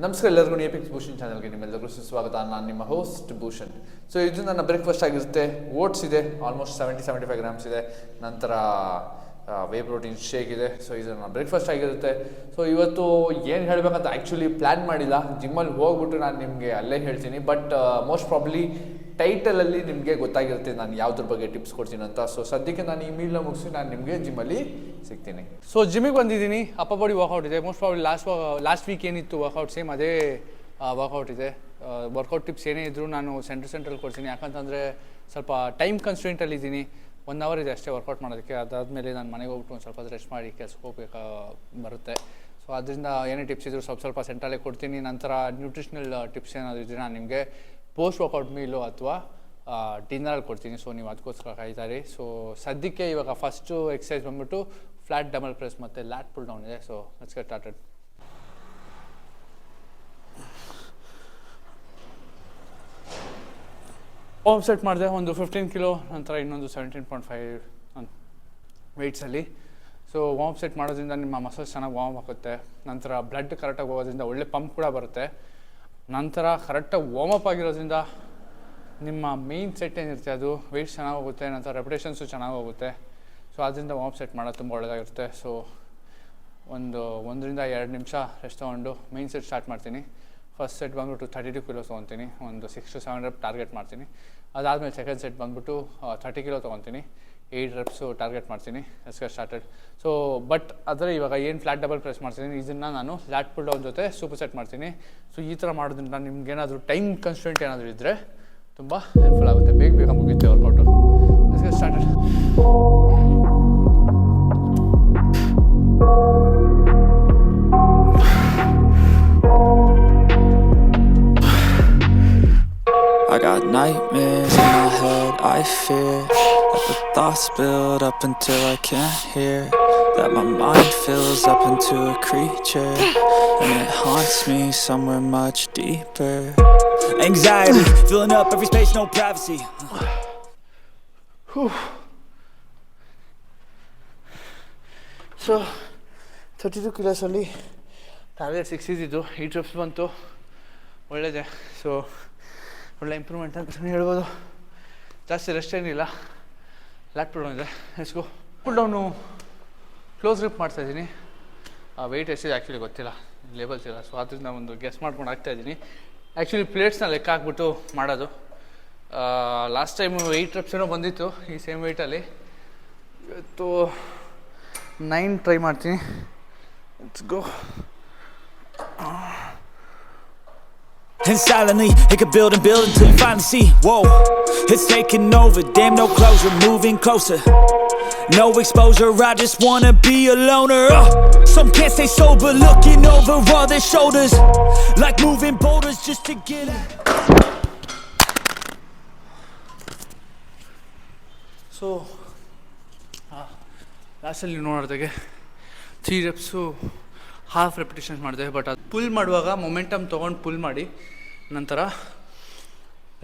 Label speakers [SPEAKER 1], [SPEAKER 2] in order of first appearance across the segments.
[SPEAKER 1] ನಮಸ್ಕಾರ ಎಲ್ಲರಿಗೂ ಎಪಿಕ್ಸ್ ಭೂಷಣ್ ಚಾನಲ್ಗೆ ನಿಮ್ಮೆಲ್ಲರಿಗೂ ಸುಸ್ವಾಗತ. ನಾನು ನಿಮ್ಮ ಹೋಸ್ಟ್ ಭೂಷಣ್. ಸೊ ಇದು ನನ್ನ ಬ್ರೇಕ್ಫಾಸ್ಟ್ ಆಗಿರುತ್ತೆ. ಓಟ್ಸ್ ಇದೆ almost seventy seventy five grams ಇದೆ. ನಂತರ ವೇ ಪ್ರೋಟೀನ್ ಶೇಕ್ ಇದೆ. ಸೊ ಇದು ನನ್ನ ಬ್ರೇಕ್ಫಾಸ್ಟ್ ಆಗಿರುತ್ತೆ. ಸೊ ಇವತ್ತು ಏನು ಹೇಳಬೇಕಂತ ಆ್ಯಕ್ಚುಲಿ ಪ್ಲ್ಯಾನ್ ಮಾಡಿಲ್ಲ. ಜಿಮ್ಮಲ್ಲಿ ಹೋಗ್ಬಿಟ್ಟು ನಾನು ನಿಮಗೆ ಅಲ್ಲೇ ಹೇಳ್ತೀನಿ. ಬಟ್ ಮೋಸ್ಟ್ ಪ್ರಾಬ್ಲಿ ಟೈಟಲಲ್ಲಿ ನಿಮಗೆ ಗೊತ್ತಾಗಿರುತ್ತೆ ನಾನು ಯಾವ್ದ್ರ ಬಗ್ಗೆ ಟಿಪ್ಸ್ ಕೊಡ್ತೀನಿ ಅಂತ. ಸೊ ಸದ್ಯಕ್ಕೆ ನಾನು ಈ ಮೀಲ್ನ ಮುಗಿಸಿ ನಾನು ನಿಮಗೆ ಜಿಮ್ಮಲ್ಲಿ ಸಿಗ್ತೀನಿ.
[SPEAKER 2] ಸೊ ಜಿಮ್ಮಿಗೆ ಬಂದಿದ್ದೀನಿ. ಅಪ್ಪ ಬಾಡಿ ವರ್ಕೌಟ್ ಇದೆ. Most probably last last week ಏನಿತ್ತು ವರ್ಕೌಟ್ ಸೇಮ್ ಅದೇ ವರ್ಕೌಟ್ ಇದೆ. ವರ್ಕೌಟ್ ಟಿಪ್ಸ್ ಏನೇ ಇದ್ದರೂ ನಾನು ಸೆಂಟ್ರ್ ಸೆಂಟ್ರಲ್ಲಿ ಕೊಡ್ತೀನಿ. ಯಾಕಂತಂದರೆ ಸ್ವಲ್ಪ ಟೈಮ್ ಕನ್ಸ್ಟೆಂಟಲ್ಲಿ ಇದ್ದೀನಿ ಒನ್ ಅವರ್ ಇದೆ ಅಷ್ಟೇ ವರ್ಕೌಟ್ ಮಾಡೋದಕ್ಕೆ. ಅದಾದಮೇಲೆ ನಾನು ಮನೆಗೆ ಹೋಗ್ಬಿಟ್ಟು ಒಂದು ಸ್ವಲ್ಪ ರೆಸ್ಟ್ ಮಾಡಿ ಕೆಲ್ಸಕ್ಕೆ ಹೋಗ್ಬೇಕಾ, ಬರುತ್ತೆ. ಸೊ ಅದರಿಂದ ಏನೇ ಟಿಪ್ಸ್ ಇದ್ದರೂ ಸ್ವಲ್ಪ ಸ್ವಲ್ಪ ಸೆಂಟ್ರಲ್ಲೇ ಕೊಡ್ತೀನಿ. ನಂತರ ನ್ಯೂಟ್ರಿಷನಲ್ ಟಿಪ್ಸ್ ಏನಾದರೂ ಇದ್ದರೆ ನಾನು ನಿಮಗೆ ಪೋಸ್ಟ್ ವರ್ಕೌಟ್ ಮೀಲು ಅಥವಾ ಡಿನ್ನರಲ್ಲಿ ಕೊಡ್ತೀನಿ. ಸೊ ನೀವು ಅದಕ್ಕೋಸ್ಕರ ಕಾಯ್ತಾರೆ. ಸೊ ಸದ್ಯಕ್ಕೆ ಇವಾಗ ಫಸ್ಟು ಎಕ್ಸಸೈಸ್ ಬಂದ್ಬಿಟ್ಟು ಫ್ಲಾಟ್ ಡಬಲ್ ಪ್ರೆಸ್ ಮತ್ತು ಲ್ಯಾಟ್ ಪುಲ್ ಡೌನ್ ಇದೆ. So let's get started warm set ಮಾಡಿದೆ, ಒಂದು ಫಿಫ್ಟೀನ್ ಕಿಲೋ ನಂತರ ಇನ್ನೊಂದು ಸೆವೆಂಟೀನ್ ಪಾಯಿಂಟ್ ಫೈವ್ ವೆಯ್ಟ್ಸಲ್ಲಿ ಸೊ ವಾಮ್ ಸೆಟ್ ಮಾಡೋದ್ರಿಂದ ನಿಮ್ಮ ಮಸಲ್ಸ್ ಚೆನ್ನಾಗಿ ವಾಮ್ ಆಗುತ್ತೆ. ನಂತರ ಬ್ಲಡ್ ಕರೆಕ್ಟಾಗಿ ಹೋಗೋದ್ರಿಂದ ಒಳ್ಳೆ ಪಂಪ್ ಕೂಡ ಬರುತ್ತೆ. ನಂತರ ಕರೆಕ್ಟಾಗಿ ವಾಮ್ ಅಪ್ ಆಗಿರೋದ್ರಿಂದ ನಿಮ್ಮ ಮೇಯ್ನ್ ಸೆಟ್ ಏನಿರುತ್ತೆ ಅದು ವೆಯ್ಟ್ಸ್ ಚೆನ್ನಾಗಿ ಹೋಗುತ್ತೆ, ನಂತರ ರೆಪ್ಯುಟೇಷನ್ಸು ಚೆನ್ನಾಗಿ ಹೋಗುತ್ತೆ. ಸೊ ಅದರಿಂದ ವಾಮ್ ಸೆಟ್ ಮಾಡೋದು ತುಂಬ ಒಳ್ಳೆಯದಾಗಿರುತ್ತೆ ಸೊ ಒಂದು ಒಂದರಿಂದ ಎರಡು ನಿಮಿಷ ರೆಸ್ಟ್ ತೊಗೊಂಡು ಮೇಯ್ನ್ ಸೆಟ್ ಸ್ಟಾರ್ಟ್ ಮಾಡ್ತೀನಿ. ಫಸ್ಟ್ ಸೆಟ್ ಬಂದ್ಬಿಟ್ಟು ಥರ್ಟಿ ಟು ಕಿಲೋ ತೊಗೊತೀನಿ. ಒಂದು six to seven rep target ಮಾಡ್ತೀನಿ. ಅದಾದಮೇಲೆ ಸೆಕೆಂಡ್ ಸೆಟ್ ಬಂದ್ಬಿಟ್ಟು ಥರ್ಟಿ ಕಿಲೋ ತೊಗೊತೀನಿ. ಏಯ್ಟ್ ರೆಪ್ಸು ಟಾರ್ಗೆಟ್ ಮಾಡ್ತೀನಿ. ಎಸ್ಕೆ ಸ್ಟಾರ್ಟೆಡ್ ಸೊ ಬಟ್ ಆದರೆ ಇವಾಗ ಏನು ಫ್ಲಾಟ್ ಡಬಲ್ ಪ್ರೆಸ್ ಮಾಡ್ತೀನಿ ಇದನ್ನು ನಾನು ಲ್ಯಾಟ್ ಪುಲ್ ಡೌನ್ ಜೊತೆ ಸೂಪರ್ ಸೆಟ್ ಮಾಡ್ತೀನಿ. ಸೊ ಈ ಥರ ಮಾಡೋದ್ರಿಂದ ನಿಮ್ಗೇನಾದರೂ ಟೈಮ್ ಕನ್ಸ್ಟೆಂಟ್ ಏನಾದರೂ ಇದ್ದರೆ ತುಂಬ ಹೆಲ್ಪ್ಫುಲ್ ಆಗುತ್ತೆ. ಬೇಗ ಬೇಗ ಮುಗಿಯುತ್ತೆ workout S K
[SPEAKER 3] started nightmares in my head, I fear That the thoughts build up until I can't hear That my mind fills up into a creature And it haunts me somewhere much deeper Anxiety, filling up every space, no privacy
[SPEAKER 2] so thirty two ಕಿಲೋಸಲ್ಲಿ target six ಇದ್ದಿದ್ದು eight reps ಬಂತು ಒಳ್ಳೆಯದೇ so ಒಳ್ಳೆ improvement ಅಂತ ಹೇಳ್ಬೋದು. ಜಾಸ್ತಿ rest ಏನಿಲ್ಲ. Lat down ಇದೆ. ಎಸ್ಗೋ ಪುಲ್ ಡೌನು ಕ್ಲೋಸ್ ಗ್ರಿಪ್ ಮಾಡ್ತಾಯಿದ್ದೀನಿ ಆ ವೆಯ್ಟ್ ಎಷ್ಟಿದೆ ಆ್ಯಕ್ಚುಲಿ ಗೊತ್ತಿಲ್ಲ. ಲೇಬಲ್ಸ್ ಇಲ್ಲ. ಸೊ ಅದರಿಂದ ಒಂದು ಗೆಸ್ ಮಾಡ್ಕೊಂಡು ಆಗ್ತಾಯಿದ್ದೀನಿ ಆ್ಯಕ್ಚುಲಿ ಪ್ಲೇಟ್ಸ್ನ ಲೆಕ್ಕ ಹಾಕ್ಬಿಟ್ಟು ಮಾಡೋದು. ಲಾಸ್ಟ್ ಟೈಮ್ ಏಯ್ಟ್ ರೆಪ್ಸ್ ಏನೋ ಬಂದಿತ್ತು ಈ ಸೇಮ್ ವೆಯ್ಟಲ್ಲಿ ಇವತ್ತು ನೈನ್ ಟ್ರೈ ಮಾಡ್ತೀನಿ. It's go
[SPEAKER 3] And silently, it could build and build until you finally see. Whoa, it's taking over. Damn, no closure, moving closer. No exposure, I just wanna be a loner. Uh, some can't stay sober, looking over all their shoulders. Like moving boulders just to get it.
[SPEAKER 2] So, uh, last time you know, three reps. So, half repetitions ಮಾಡಿದೆ but ಅದು pull ಮಾಡುವಾಗ momentum ತೊಗೊಂಡು pull ಮಾಡಿ, ನಂತರ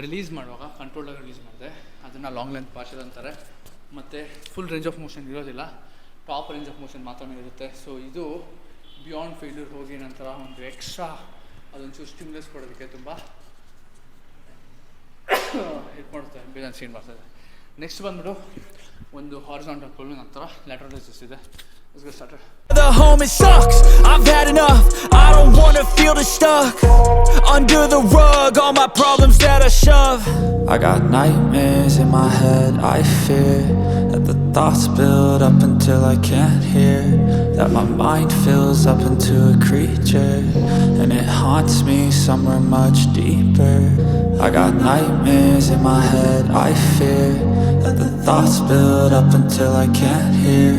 [SPEAKER 2] release ಮಾಡುವಾಗ ಕಂಟ್ರೋಲಾಗಿ release ಮಾಡಿದೆ. ಅದನ್ನು long length partial ಅಂತಾರೆ. ಮತ್ತು ಫುಲ್ ರೇಂಜ್ ಆಫ್ ಮೋಷನ್ ಇರೋದಿಲ್ಲ. ಟಾಪ್ ರೇಂಜ್ ಆಫ್ ಮೋಷನ್ ಮಾತ್ರನೇ ಇರುತ್ತೆ. ಸೊ ಇದು ಬಿಯಾಂಡ್ ಫೇಲ್ಯೂರ್ ಹೋಗಿ ನಂತರ ಒಂದು ಎಕ್ಸ್ಟ್ರಾ ಅದೊಂಚೂರು ಸ್ಟಿಮ್ಲೆಸ್ ಕೊಡೋದಕ್ಕೆ ತುಂಬ ಹೆಲ್ಪ್ ಮಾಡುತ್ತೆ. ಬೇಜಾನ್ ಸೀನ್ ಬರ್ತದೆ ನೆಕ್ಸ್ಟ್ ಬಂದ್ಬಿಟ್ಟು ಒಂದು ಹಾರಿಸಾಂಟಲ್ ಪುಲ್ ನಂತರ lateral Let's go, Sandra.
[SPEAKER 3] The home, it sucks. I've had enough. I don't want to feel the stuck. Under the rug, all my problems that I shove. I got nightmares in my head. I fear that the thoughts build up until I can't hear. That my mind fills up into a creature. And it haunts me somewhere much deeper. I got nightmares in my head. I fear the thoughts build up until I can't hear,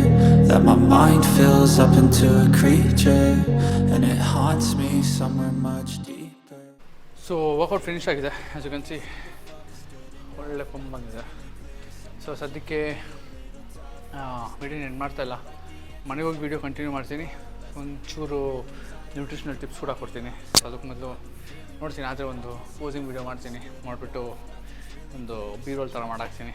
[SPEAKER 3] That my mind fills up into a creature, And it haunts me somewhere much deeper.
[SPEAKER 2] So workout finish ಆಗಿದೆ as you can see ಒಳ್ಳೆ pump ಬಂದಿದೆ. So ಸದ್ಯಕ್ಕೆ video ನೆನ್ ಮಾಡ್ತಾ ಇಲ್ಲ. ಮನೆಗೆ ಹೋಗಿ video continue ಮಾಡ್ತೀನಿ. ಒಂಚೂರು ನ್ಯೂಟ್ರಿಷನಲ್ ಟಿಪ್ಸ್ ಕೂಡ ಕೊಡ್ತೀನಿ. ಸೊ ಅದಕ್ಕೆ ಮೊದಲು ನೋಡ್ತೀನಿ, ಆದರೆ ಒಂದು ಪೋಸಿಂಗ್ ವೀಡಿಯೋ ಮಾಡ್ತೀನಿ. ಮಾಡಿಬಿಟ್ಟು ಒಂದು ಬೀರೋಲ್ ಥರ ಮಾಡಾಕ್ತೀನಿ.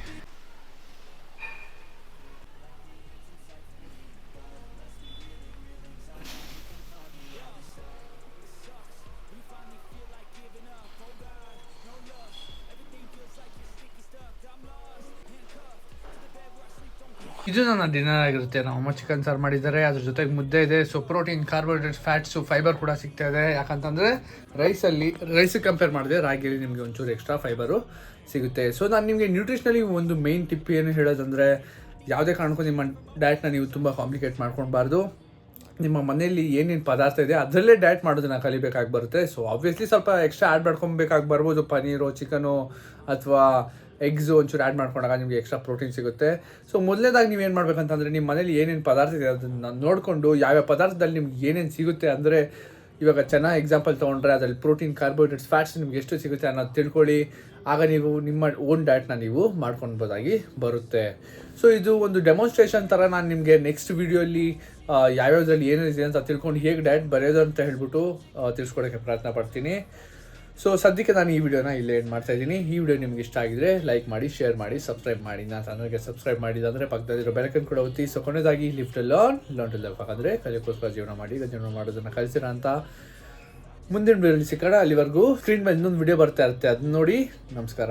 [SPEAKER 2] ಇದು ನನ್ನ ಡಿನ್ನರ್ ಆಗಿರುತ್ತೆ ನಮ್ಮ ಚಿಕನ್ ಸಾರು ಮಾಡಿದ್ದಾರೆ. ಅದ್ರ ಜೊತೆಗೆ ಮುದ್ದೆ ಇದೆ. So protein carbohydrates fats fibre ಕೂಡ ಸಿಗ್ತಾ ಇದೆ. ಯಾಕಂತಂದರೆ ರೈಸಲ್ಲಿ ರೈಸಿಗೆ ಕಂಪೇರ್ ಮಾಡಿದ್ರೆ ರಾಗಿಯಲ್ಲಿ ನಿಮಗೆ ಒಂಚೂರು ಎಕ್ಸ್ಟ್ರಾ ಫೈಬರು ಸಿಗುತ್ತೆ. ಸೊ ನಾನು ನಿಮಗೆ ನ್ಯೂಟ್ರಿಷನಲಿ ಒಂದು ಮೇನ್ ಟಿಪ್ ಏನು ಹೇಳೋದಂದರೆ, ಯಾವುದೇ ಕಾರಣಕ್ಕೂ ನಿಮ್ಮ ಡಯಟ್ನ ನೀವು ತುಂಬ ಕಾಂಪ್ಲಿಕೇಟ್ ಮಾಡ್ಕೊಳ್ಬಾರ್ದು. ನಿಮ್ಮ ಮನೆಯಲ್ಲಿ ಏನೇನು ಪದಾರ್ಥ ಇದೆ, ಅದರಲ್ಲೇ ಡಯಟ್ ಮಾಡೋದನ್ನ ಕಲಿಬೇಕಾಗಿ ಬರುತ್ತೆ. ಸೊ ಆಬ್ವಿಯಸ್ಲಿ ಸ್ವಲ್ಪ ಎಕ್ಸ್ಟ್ರಾ ಆ್ಯಡ್ ಮಾಡ್ಕೊಬೇಕಾಗಿ ಬರ್ಬೋದು. ಪನೀರು ಚಿಕನು ಅಥವಾ ಎಗ್ಸು ಒಂಚೂರು ಆ್ಯಡ್ ಮಾಡ್ಕೊಂಡಾಗ ನಿಮಗೆ ಎಕ್ಸ್ಟ್ರಾ ಪ್ರೋಟೀನ್ ಸಿಗುತ್ತೆ. ಸೊ ಮೊದಲನೇದಾಗಿ ನೀವು ಏನು ಮಾಡ್ಬೇಕಂತಂದರೆ ನಿಮ್ಮ ಮನೇಲಿ ಏನೇನು ಪದಾರ್ಥ ಇದೆ ಅದನ್ನು ನೋಡಿಕೊಂಡು ಯಾವ್ಯಾವ ಪದಾರ್ಥದಲ್ಲಿ ನಿಮ್ಗೆ ಏನೇನು ಸಿಗುತ್ತೆ ಅಂದರೆ ಇವಾಗ ಚೆನ್ನಾಗಿ ಎಕ್ಸಾಂಪಲ್ ತೊಗೊಂಡ್ರೆ ಅದರಲ್ಲಿ ಪ್ರೋಟೀನ್ ಕಾರ್ಬೋಹೈಡ್ರೇಟ್ಸ್ ಫ್ಯಾಟ್ಸ್ ನಿಮ್ಗೆ ಎಷ್ಟು ಸಿಗುತ್ತೆ ಅನ್ನೋದು ತಿಳ್ಕೊಳ್ಳಿ. ಆಗ ನೀವು ನಿಮ್ಮ ಓನ್ ಡಯಟ್ನ ನೀವು ಮಾಡ್ಕೊಳ್ಬೋದಾಗಿ ಬರುತ್ತೆ. ಸೊ ಇದು ಒಂದು ಡೆಮಾನ್ಸ್ಟ್ರೇಷನ್ ಥರ ನಾನು ನಿಮಗೆ ನೆಕ್ಸ್ಟ್ ವೀಡಿಯೋಲಿ ಯಾವ್ಯಾವ್ದ್ರಲ್ಲಿ ಏನೇನಿದೆ ಅಂತ ತಿಳ್ಕೊಂಡು ಹೇಗೆ ಡಯಟ್ ಬರೆಯೋದು ಅಂತ ಹೇಳ್ಬಿಟ್ಟು ತಿಳಿಸ್ಕೊಡೋಕ್ಕೆ ಪ್ರಯತ್ನ ಪಡ್ತೀನಿ. ಸೊ ಸದ್ಯಕ್ಕೆ ನಾನು ಈ ವಿಡಿಯೋನ ಇಲ್ಲೇ ಏನು ಮಾಡ್ತಾ ಇದ್ದೀನಿ. ಈ ವಿಡಿಯೋ ನಿಮ್ಗೆ ಇಷ್ಟ ಆಗಿದ್ರೆ ಲೈಕ್ ಮಾಡಿ ಶೇರ್ ಮಾಡಿ ಸಬ್ಸ್ಕ್ರೈಬ್ ಮಾಡಿ. ನಾನು ಚಾನಲ್ಗೆ ಸಬ್ಸ್ಕ್ರೈಬ್ ಮಾಡಿದಂದರೆ ಪಕ್ಕದಲ್ಲಿರೋ ಬೆಳಕನ್ನು ಕೂಡ ಒತ್ತಿ. ಸೊ ಕೊನೆಯದಾಗಿ ಲಿಫ್ಟ್ ಲೋನ್ ಲೋನ್ ಅಂದರೆ ಕಲಿಯೋಕ್ಕೋಸ್ಕರ ಜೀವನ ಮಾಡಿ ಜೀವನ ಮಾಡೋದನ್ನು ಕಲಿಸಿರ ಅಂತ ಮುಂದಿನ ವಿಡಿಯೋಲಿ ಸಿಕ್ಕೋಣ ಅಲ್ಲಿವರೆಗೂ ಸ್ಕ್ರೀನ್ ಮೇಲೆ ಇನ್ನೊಂದು ವಿಡಿಯೋ ಬರ್ತಾ ಇರುತ್ತೆ. ಅದನ್ನ ನೋಡಿ. ನಮಸ್ಕಾರ.